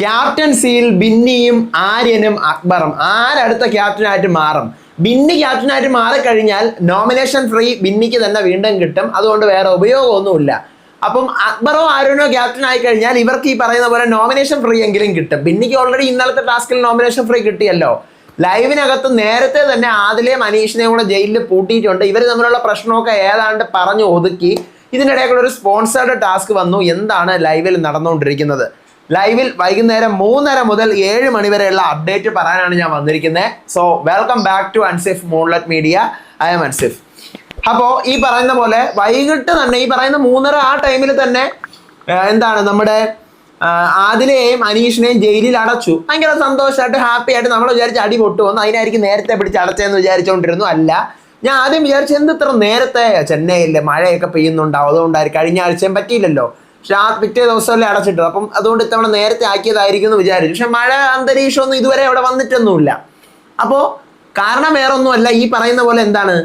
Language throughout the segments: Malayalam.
ക്യാപ്റ്റൻസിയിൽ ബിന്നിയും ആര്യനും അക്ബറും. ആരടുത്ത ക്യാപ്റ്റനായിട്ട് മാറും? ബിന്നി ക്യാപ്റ്റനായിട്ട് മാറിക്കഴിഞ്ഞാൽ നോമിനേഷൻ ഫ്രീ ബിന്നിക്ക് തന്നെ വീണ്ടും കിട്ടും. അതുകൊണ്ട് വേറെ ഉപയോഗമൊന്നുമില്ല. അപ്പം അക്ബറോ ആരോനോ ക്യാപ്റ്റൻ ആയി കഴിഞ്ഞാൽ ഇവർക്ക് ഈ പറയുന്ന പോലെ നോമിനേഷൻ ഫ്രീ എങ്കിലും കിട്ടും. ബിന്നിക്ക് ഓൾറെഡി ഇന്നലത്തെ ടാസ്കിൽ നോമിനേഷൻ ഫ്രീ കിട്ടിയല്ലോ. ലൈവിനകത്ത് നേരത്തെ തന്നെ ആദിലെയും അനീഷിനെയും കൂടെ ജയിലിൽ പൂട്ടിയിട്ടുണ്ട്. ഇവർ തമ്മിലുള്ള പ്രശ്നമൊക്കെ ഏതാണ്ട് പറഞ്ഞു ഒതുക്കി. ഇതിനിടയിൽ ഒരു സ്പോൺസേർഡ് ടാസ്ക് വന്നു. എന്താണ് ലൈവിൽ നടന്നുകൊണ്ടിരിക്കുന്നത്? ലൈവിൽ വൈകുന്നേരം മൂന്നര മുതൽ ഏഴ് മണി വരെയുള്ള അപ്ഡേറ്റ് പറയാനാണ് ഞാൻ വന്നിരിക്കുന്നത് so welcome back to Ansif moonlet media I am Ansif അപ്പോൾ ഈ പറയുന്ന പോലെ വൈകിട്ട് തന്നെ ഈ പറയുന്ന മൂന്നര ആ ടൈമിൽ തന്നെ എന്താണ് നമ്മുടെ ആദിലെയും അനീഷിനെയും ജയിലിൽ അടച്ചു. ഭയങ്കര സന്തോഷമായിട്ട് ഹാപ്പി ആയിട്ട് നമ്മൾ വിചാരിച്ച് അടി പൊട്ടുവന്നു അതിനായിരിക്കും നേരത്തെ പിടിച്ച് അടച്ചതെന്ന് വിചാരിച്ചുകൊണ്ടിരുന്നു അല്ല ഞാൻ ആദ്യം വിചാരിച്ചു എന്ത് ഇത്ര നേരത്തെ ചെന്നൈയിലെ മഴയൊക്കെ പെയ്യുന്നുണ്ടാവും. അതുകൊണ്ടായിരിക്കും കഴിഞ്ഞ ആഴ്ചയും പറ്റിയില്ലല്ലോ. പക്ഷെ ആ പിറ്റേ ദിവസമല്ലേ അടച്ചിട്ടത്. അപ്പം അതുകൊണ്ട് ഇത്തവണ നേരത്തെ ആക്കിയതായിരിക്കും എന്ന് വിചാരിച്ചു. പക്ഷെ മഴ അന്തരീക്ഷമൊന്നും ഇതുവരെ അവിടെ വന്നിട്ടൊന്നുമില്ല. അപ്പോൾ കാരണം വേറെ ഒന്നുമല്ല ഈ പറയുന്ന പോലെ എന്താണ്?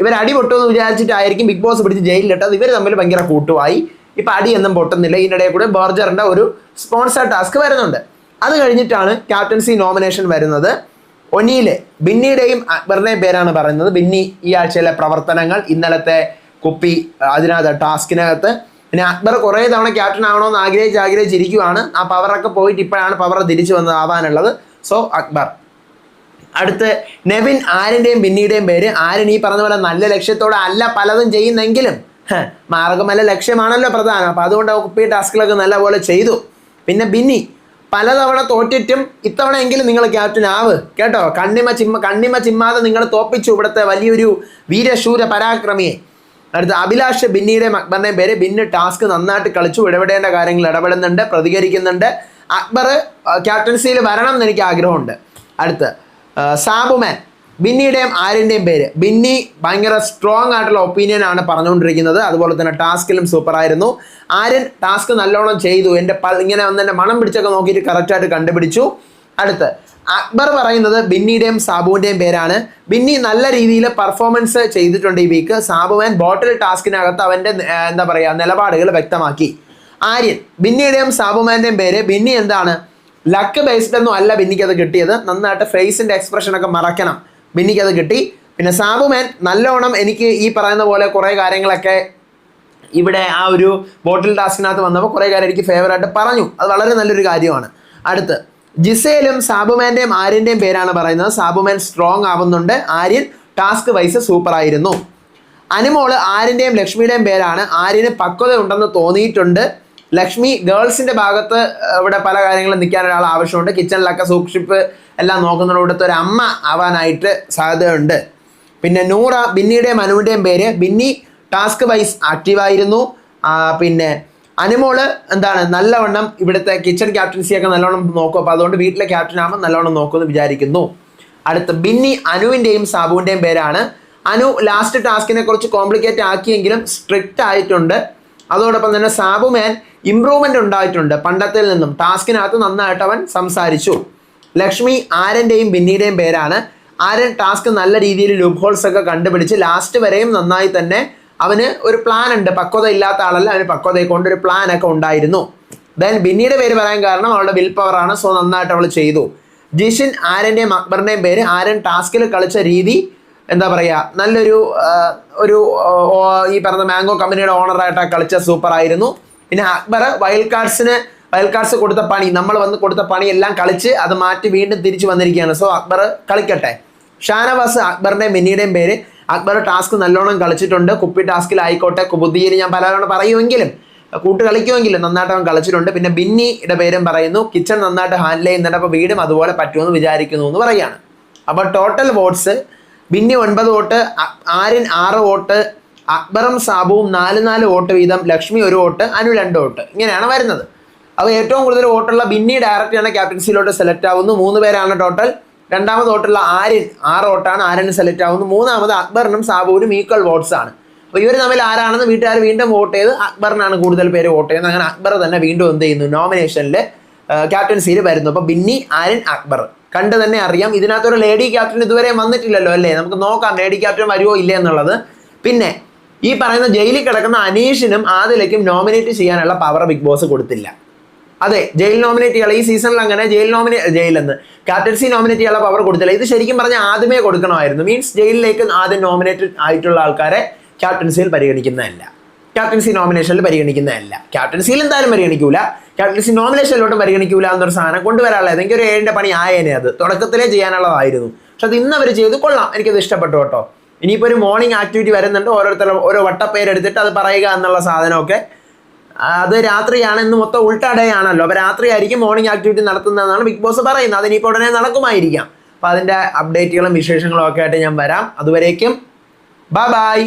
ഇവർ അടി പൊട്ടുമെന്ന് വിചാരിച്ചിട്ടായിരിക്കും ബിഗ് ബോസ് പിടിച്ച് ജയിലിലിട്ടത്. ഇവർ തമ്മിൽ ഭയങ്കര കൂട്ടുമായി. ഇപ്പം അടിയൊന്നും പൊട്ടുന്നില്ല. ഇതിനിടയിൽ കൂടെ ബർജറിന്റെ ഒരു സ്പോൺസർ ടാസ്ക് വരുന്നുണ്ട്. അത് കഴിഞ്ഞിട്ടാണ് ക്യാപ്റ്റൻസി നോമിനേഷൻ വരുന്നത്. ഒനിയിലെ ബിന്നിയുടെയും അക്ബറിന്റെയും പേരാണ് പറയുന്നത്. ബിന്നി ഈ ആഴ്ചയിലെ പ്രവർത്തനങ്ങൾ ഇന്നലത്തെ കുപ്പി അതിനകത്ത് ടാസ്കിനകത്ത് പിന്നെ അക്ബർ കുറേ തവണ ക്യാപ്റ്റൻ ആവണമെന്ന് ആഗ്രഹിച്ച് ആഗ്രഹിച്ചിരിക്കുവാണ്. ആ പവറൊക്കെ പോയിട്ട് ഇപ്പോഴാണ് പവർ തിരിച്ചു വന്ന് ആവാനുള്ളത്. സോ അക്ബർ. അടുത്ത് നെവിൻ ആരിന്റെയും ബിന്നിയുടെയും പേര്. ആര്യൻ ഈ പറഞ്ഞ പോലെ നല്ല ലക്ഷ്യത്തോടെ അല്ല പലതും ചെയ്യുന്നെങ്കിലും മാർഗമല്ല ലക്ഷ്യമാണല്ലോ പ്രധാനം. അപ്പം അതുകൊണ്ട് ഒപ്പി ടാസ്കിലൊക്കെ നല്ലപോലെ ചെയ്തു. പിന്നെ ബിന്നി പലതവണ തോറ്റിട്ടും ഇത്തവണ എങ്കിലും നിങ്ങൾ ക്യാപ്റ്റൻ ആവ്. കേട്ടോ? കണ്ണിമ ചിമ്മ കണ്ണിമ ചിമ്മാതെ നിങ്ങൾ തോപ്പിച്ചു ഇവിടുത്തെ വലിയൊരു വീരശൂര പരാക്രമിയെ. അടുത്ത അഭിലാഷ് ബിന്നിയുടെയും അക്ബറിന്റെയും പേര് ബിന്ന് ടാസ്ക് നന്നായിട്ട് കളിച്ചു ഇടപെടേണ്ട കാര്യങ്ങൾ ഇടപെടുന്നുണ്ട് പ്രതികരിക്കുന്നുണ്ട്. അക്ബർ ക്യാപ്റ്റൻസിയിൽ വരണം എന്ന് എനിക്ക് ആഗ്രഹമുണ്ട്. അടുത്ത് സാബുമാൻ ബിന്നിയുടെയും ആര്യന്റെയും പേര്. ബിന്നി ഭയങ്കര സ്ട്രോങ് ആയിട്ടുള്ള ഒപ്പീനിയൻ ആണ് പറഞ്ഞുകൊണ്ടിരിക്കുന്നത്. അതുപോലെ തന്നെ ടാസ്കിലും സൂപ്പറായിരുന്നു ആര്യൻ ടാസ്ക് നല്ലോണം ചെയ്തു. എന്റെ ഇങ്ങനെ വന്ന് എന്റെ മണം പിടിച്ചൊക്കെ നോക്കിയിട്ട് കറക്റ്റായിട്ട് കണ്ടുപിടിച്ചു. അടുത്ത് അക്ബർ പറയുന്നത് ബിന്നിയുടെയും സാബുവിന്റെയും പേരാണ്. ബിന്നി നല്ല രീതിയിൽ പെർഫോമൻസ് ചെയ്തിട്ടുണ്ട് ഈ വീക്ക് സാബുവൻ ബോട്ടിൽ ടാസ്കിനകത്ത് അവന്റെ എന്താ പറയുക നിലപാടുകൾ വ്യക്തമാക്കി. ആര്യൻ ബിന്നിയുടെയും സാബുമാന്റെയും പേര്. ബിന്നി എന്താണ്? ലക്ക് ബേസ്ഡ് ഒന്നും അല്ല ബിന്നിക്ക് അത് കിട്ടിയത്. നന്നായിട്ട് ഫേസിന്റെ എക്സ്പ്രഷനൊക്കെ മറക്കണം. ബിന്നിക്ക് അത് കിട്ടി. പിന്നെ സാബുമാൻ നല്ലോണം എനിക്ക് ഈ പറയുന്ന പോലെ കുറേ കാര്യങ്ങളൊക്കെ ഇവിടെ ആ ഒരു ബോട്ടിൽ ടാസ്കിനകത്ത് വന്നപ്പോൾ കുറേ കാര്യം എനിക്ക് ഫേവറായിട്ട് പറഞ്ഞു. അത് വളരെ നല്ലൊരു കാര്യമാണ്. അടുത്ത് ജിസയിലും സാബുമാന്റെയും ആര്യന്റെയും പേരാണ് പറയുന്നത്. സാബുമാൻ സ്ട്രോങ് ആവുന്നുണ്ട്. ആര്യൻ ടാസ്ക് വൈസ് സൂപ്പർ ആയിരുന്നു. അനുമോൾ ആര്യന്റെയും ലക്ഷ്മിയുടെയും പേരാണ്. ആര്യന് പക്വത ഉണ്ടെന്ന് തോന്നിയിട്ടുണ്ട്. ലക്ഷ്മി ഗേൾസിന്റെ ഭാഗത്ത് ഇവിടെ പല കാര്യങ്ങളും നിൽക്കാൻ ഒരാൾ ആവശ്യമുണ്ട്. കിച്ചണിലൊക്കെ സൂക്ഷിപ്പ് എല്ലാം നോക്കുന്നതിന് ഇവിടുത്തെ ഒരു അമ്മ ആവാനായിട്ട് സാധ്യതയുണ്ട്. പിന്നെ നൂറ ബിന്നിയുടെയും അനുവിന്റെയും പേര് ബിന്നി ടാസ്ക് വൈസ് ആക്റ്റീവായിരുന്നു പിന്നെ അനുമോൾ എന്താണ്? നല്ലവണ്ണം ഇവിടുത്തെ കിച്ചൺ ക്യാപ്റ്റൻസിയൊക്കെ നല്ലോണം നോക്കും. അപ്പോൾ അതുകൊണ്ട് വീട്ടിലെ ക്യാപ്റ്റൻ ആകുമ്പോൾ നല്ലോണം നോക്കുമെന്ന് വിചാരിക്കുന്നു. അടുത്ത ബിന്നി അനുവിന്റെയും സാബുവിന്റെയും പേരാണ്. അനു ലാസ്റ്റ് ടാസ്കിനെ കുറിച്ച് കോംപ്ലിക്കേറ്റ് ആക്കിയെങ്കിലും സ്ട്രിക്റ്റ് ആയിട്ടുണ്ട്. അതോടൊപ്പം തന്നെ സാബുമാൻ ഇമ്പ്രൂവ്മെന്റ് ഉണ്ടായിട്ടുണ്ട് പണ്ടത്തിൽ നിന്നും. ടാസ്കിനകത്ത് നന്നായിട്ട് അവൻ സംസാരിച്ചു. ലക്ഷ്മി ആരന്റെയും ബിന്നിയുടെയും പേരാണ്. ആരൻ ടാസ്ക് നല്ല രീതിയിൽ ലൂപ്പ് ഹോൾസ് ഒക്കെ കണ്ടുപിടിച്ച് ലാസ്റ്റ് വരെയും നന്നായി തന്നെ അവന് ഒരു പ്ലാൻ ഉണ്ട്. പക്വത ഇല്ലാത്ത ആളല്ല. അവന് പക്വതയെ കൊണ്ട് ഒരു പ്ലാൻ ഒക്കെ ഉണ്ടായിരുന്നു. ദെൻ ബിന്നിയുടെ പേര് പറയാൻ കാരണം അവളുടെ വിൽ പവറാണ് സോ നന്നായിട്ട് അവൾ ചെയ്തു. ജിഷിൻ ആരന്റെയും അക്ബറിന്റെയും പേര് ആരൻ ടാസ്കിൽ കളിച്ച രീതി എന്താ പറയുക നല്ലൊരു ഒരു ഈ പറഞ്ഞ മാംഗോ കമ്പനിയുടെ ഓണറായിട്ടാണ് കളിച്ച സൂപ്പർ ആയിരുന്നു. പിന്നെ അക്ബർ വൈൽഡ് കാർഡ്സിന് വൈൽഡ് കാർഡ്സ് കൊടുത്ത പണി നമ്മൾ വന്ന് കൊടുത്ത പണി എല്ലാം കളിച്ച് അത് മാറ്റി വീണ്ടും തിരിച്ചു വന്നിരിക്കുകയാണ്. സോ അക്ബർ കളിക്കട്ടെ. ഷാനവാസ് അക്ബറിന്റെയും മിന്നിയുടെയും പേര് അക്ബർ ടാസ്ക് നല്ലോണം കളിച്ചിട്ടുണ്ട്. കുപ്പി ടാസ്കിലായിക്കോട്ടെ. കുബുദ്ധിയിൽ ഞാൻ പലതവണ പറയുമെങ്കിലും കൂട്ട് കളിക്കുമെങ്കിലും നന്നായിട്ട് അവൻ കളിച്ചിട്ടുണ്ട്. പിന്നെ ബിന്നിയുടെ പേരും പറയുന്നു കിച്ചൺ നന്നായിട്ട് ഹാൻഡിൽ ചെയ്യുന്നുണ്ട്. അപ്പോൾ വീടും അതുപോലെ പറ്റുമെന്ന് വിചാരിക്കുന്നു എന്ന് പറയാണ് അപ്പോൾ ടോട്ടൽ വോട്ട്സ് ബിന്നി ഒൻപത് വോട്ട് ആര്യൻ ആറ് വോട്ട് അക്ബറും സാബുവും നാല് നാല് വോട്ട് വീതം ലക്ഷ്മി ഒരു വോട്ട് അനു രണ്ട് വോട്ട്. ഇങ്ങനെയാണ് വരുന്നത്. അപ്പോൾ ഏറ്റവും കൂടുതൽ വോട്ടുള്ള ബിന്നി ഡയറക്റ്റ് ഡയറക്റ്റാണ് ക്യാപ്റ്റൻസിയിലോട്ട് സെലക്ട് ആവുന്നു. മൂന്ന് പേരാണ് ടോട്ടൽ രണ്ടാമത് വോട്ടുള്ള ആര്യൻ ആറ് വോട്ടാണ് ആര്യന് സെലക്ട് ആവുന്നത് മൂന്നാമത് അക്ബറിനും സാബുവിനും ഈക്വൽ വോട്ട്സ് ആണ്. അപ്പോൾ ഇവർ തമ്മിൽ ആരാണെന്ന് വീട്ടുകാർ വീണ്ടും വോട്ട് ചെയ്ത് അക്ബറിനാണ് കൂടുതൽ പേര് വോട്ട് ചെയ്യുന്നത്. അങ്ങനെ അക്ബർ തന്നെ വീണ്ടും എന്ത് ചെയ്യുന്നു? നോമിനേഷനിൽ ക്യാപ്റ്റൻസിയിൽ വരുന്നു. അപ്പോൾ ബിന്നി ആര്യൻ അക്ബർ. കണ്ട് തന്നെ അറിയാം. ഇതിനകത്തൊരു ലേഡി ക്യാപ്റ്റൻ ഇതുവരെ വന്നിട്ടില്ലല്ലോ അല്ലേ? നമുക്ക് നോക്കാം ലേഡി ക്യാപ്റ്റൻ വരുമോ ഇല്ലേ എന്നുള്ളത്. പിന്നെ ഈ പറയുന്ന ജയിലിൽ കിടക്കുന്ന അനീഷിനും ആദിലയ്ക്കും നോമിനേറ്റ് ചെയ്യാനുള്ള പവർ ബിഗ് ബോസ് കൊടുത്തില്ല. അതെ ജയിൽ നോമിനേറ്റ് ചെയ്യാനുള്ള ഈ സീസണിൽ അങ്ങനെ ജയിൽ നോമിനേ ജയിലെന്ന് ക്യാപ്റ്റൻസി നോമിനേറ്റ് ചെയ്യാനുള്ള പവർ കൊടുത്തില്ല. ഇത് ശരിക്കും പറഞ്ഞാൽ ആദ്യമേ കൊടുക്കണമായിരുന്നു. മീൻസ് ജയിലിലേക്ക് ആദ്യം നോമിനേറ്റഡ് ആയിട്ടുള്ള ആൾക്കാരെ ക്യാപ്റ്റൻസിയിൽ പരിഗണിക്കുന്നതല്ല. ക്യാപ്റ്റൻസി നോമിനേഷനിൽ പരിഗണിക്കുന്നതല്ല. ക്യാപ്റ്റൻസിയിൽ എന്തായാലും പരിഗണിക്കൂല. ക്യാപ്റ്റൻസി നോമിനേഷനിലോട്ടും പരിഗണിക്കൂല എന്നൊരു സാധനം കൊണ്ടുവരാനുള്ള ഏതെങ്കിലും ഒരു ഏഴിന്റെ പണി ആയേനെ അത്. തുടക്കത്തിലേ ചെയ്യാനുള്ളതായിരുന്നു. പക്ഷെ അത് ഇന്ന് അവർ ചെയ്ത്. കൊള്ളാം. എനിക്കത് ഇഷ്ടപ്പെട്ടു കേട്ടോ. ഇനിയിപ്പോൾ ഒരു മോർണിംഗ് ആക്ടിവിറ്റി വരുന്നുണ്ട്. ഓരോരുത്തരും ഓരോ വട്ടപ്പേരെടുത്തിട്ട് അത് പറയുക എന്നുള്ള സാധനമൊക്കെ അത് രാത്രിയാണ് ഇന്ന് മൊത്തം ഉൾട്ടടയാണല്ലോ അപ്പോൾ രാത്രിയായിരിക്കും മോർണിംഗ് ആക്ടിവിറ്റി നടത്തുന്നതെന്നാണ് ബിഗ് ബോസ് പറയുന്നത്. അതിനിപ്പോൾ ഉടനെ നടക്കുമായിരിക്കാം. അപ്പോൾ അതിന്റെ അപ്ഡേറ്റുകളും വിശേഷങ്ങളും ഒക്കെ ആയിട്ട് ഞാൻ വരാം. അതുവരേക്കും ബൈ ബൈ